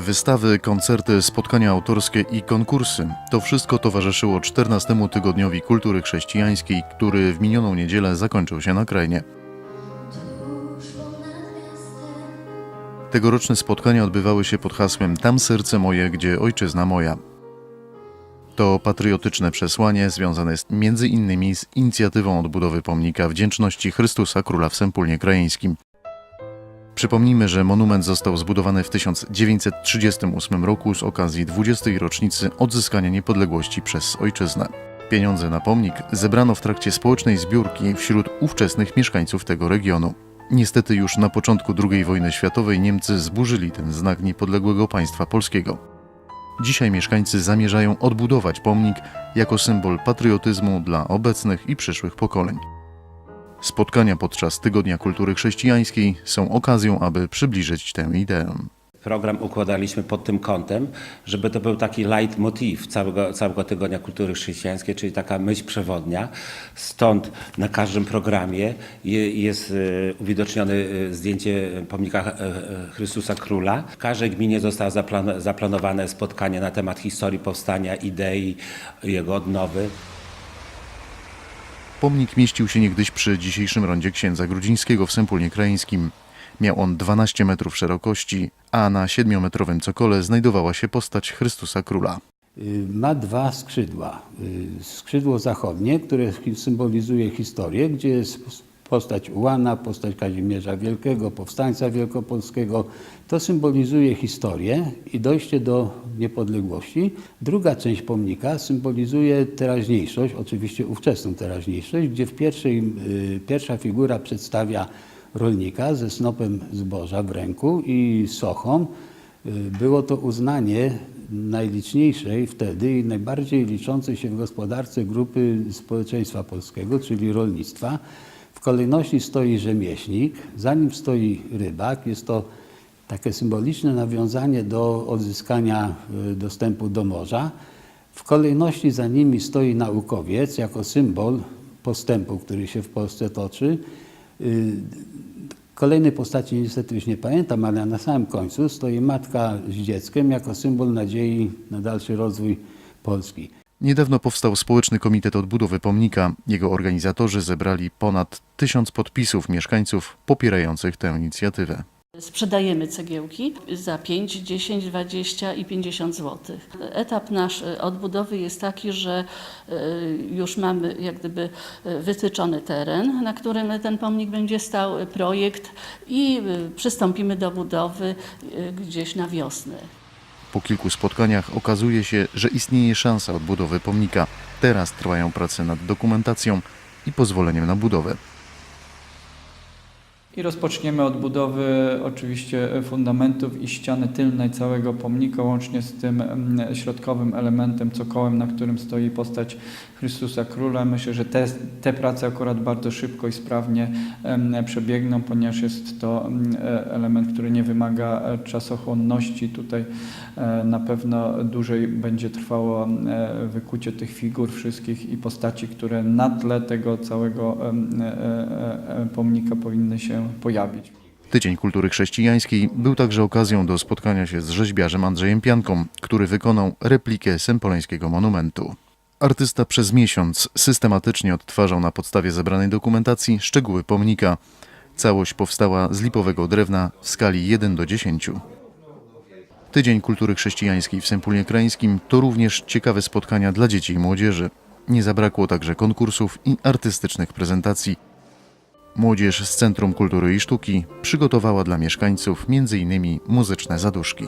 Wystawy, koncerty, spotkania autorskie i konkursy to wszystko towarzyszyło 14 tygodniowi kultury chrześcijańskiej, który w minioną niedzielę zakończył się na krainie. Tegoroczne spotkania odbywały się pod hasłem Tam serce moje, gdzie ojczyzna moja. To patriotyczne przesłanie związane jest między innymi z inicjatywą odbudowy pomnika wdzięczności Chrystusa Króla w Sępólnie Krajeńskim. Przypomnijmy, że monument został zbudowany w 1938 roku z okazji 20. rocznicy odzyskania niepodległości przez ojczyznę. Pieniądze na pomnik zebrano w trakcie społecznej zbiórki wśród ówczesnych mieszkańców tego regionu. Niestety już na początku II wojny światowej Niemcy zburzyli ten znak niepodległego państwa polskiego. Dzisiaj mieszkańcy zamierzają odbudować pomnik jako symbol patriotyzmu dla obecnych i przyszłych pokoleń. Spotkania podczas Tygodnia Kultury Chrześcijańskiej są okazją, aby przybliżyć tę ideę. Program układaliśmy pod tym kątem, żeby to był taki leitmotiv całego, całego Tygodnia Kultury Chrześcijańskiej, czyli taka myśl przewodnia. Stąd na każdym programie je, jest e, uwidocznione e, zdjęcie pomnika e, Chrystusa Króla. W każdej gminie zostało zaplan- zaplanowane spotkanie na temat historii powstania, idei, jego odnowy. Pomnik mieścił się niegdyś przy dzisiejszym rondzie księdza Grudzińskiego w Sępólnie Krajeńskim. Miał on 12 metrów szerokości, a na 7-metrowym cokole znajdowała się postać Chrystusa Króla. Y, Ma dwa skrzydła. Y, Skrzydło zachodnie, które symbolizuje historię, gdzie jest postać Ułana, postać Kazimierza Wielkiego, powstańca wielkopolskiego. To symbolizuje historię i dojście do niepodległości. Druga część pomnika symbolizuje teraźniejszość, oczywiście ówczesną teraźniejszość, gdzie w pierwszej, y, pierwsza figura przedstawia rolnika ze snopem zboża w ręku i sochą. Y, Było to uznanie najliczniejszej wtedy i najbardziej liczącej się w gospodarce grupy społeczeństwa polskiego, czyli rolnictwa. W kolejności stoi rzemieślnik, za nim stoi rybak. Jest to takie symboliczne nawiązanie do odzyskania y, dostępu do morza. W kolejności za nimi stoi naukowiec jako symbol postępu, który się w Polsce toczy. Y, Kolejnej postaci niestety już nie pamiętam, ale na samym końcu stoi matka z dzieckiem jako symbol nadziei na dalszy rozwój Polski. Niedawno powstał Społeczny Komitet Odbudowy Pomnika. Jego organizatorzy zebrali ponad tysiąc podpisów mieszkańców popierających tę inicjatywę. Sprzedajemy cegiełki za 5, 10, 20 i 50 zł. Etap nasz e, odbudowy jest taki, że e, już mamy jak gdyby e, wytyczony teren, na którym ten pomnik będzie stał, projekt i przystąpimy do budowy gdzieś na wiosnę. Po kilku spotkaniach okazuje się, że istnieje szansa odbudowy pomnika. Teraz trwają prace nad dokumentacją i pozwoleniem na budowę. I rozpoczniemy od budowy oczywiście fundamentów i ściany tylnej całego pomnika, łącznie z tym mm, środkowym elementem, cokołem, na którym stoi postać Chrystusa Króla. Myślę, że te, te prace akurat bardzo szybko i sprawnie em, przebiegną, ponieważ jest to mm, element, który nie wymaga e, czasochłonności. Tutaj e, na pewno dłużej będzie trwało e, wykucie tych figur wszystkich i postaci, które na tle tego całego pomnika powinny się pojawić. Tydzień Kultury Chrześcijańskiej był także okazją do spotkania się z rzeźbiarzem Andrzejem Pianką, który wykonał replikę sempoleńskiego monumentu. Artysta przez miesiąc systematycznie odtwarzał na podstawie zebranej dokumentacji szczegóły pomnika. Całość powstała z lipowego drewna w skali 1 do 10. Tydzień Kultury Chrześcijańskiej w Sępólnie Krajeńskim to również ciekawe spotkania dla dzieci i młodzieży. Nie zabrakło także konkursów i artystycznych prezentacji. Młodzież z Centrum Kultury i Sztuki przygotowała dla mieszkańców m.in. muzyczne zaduszki.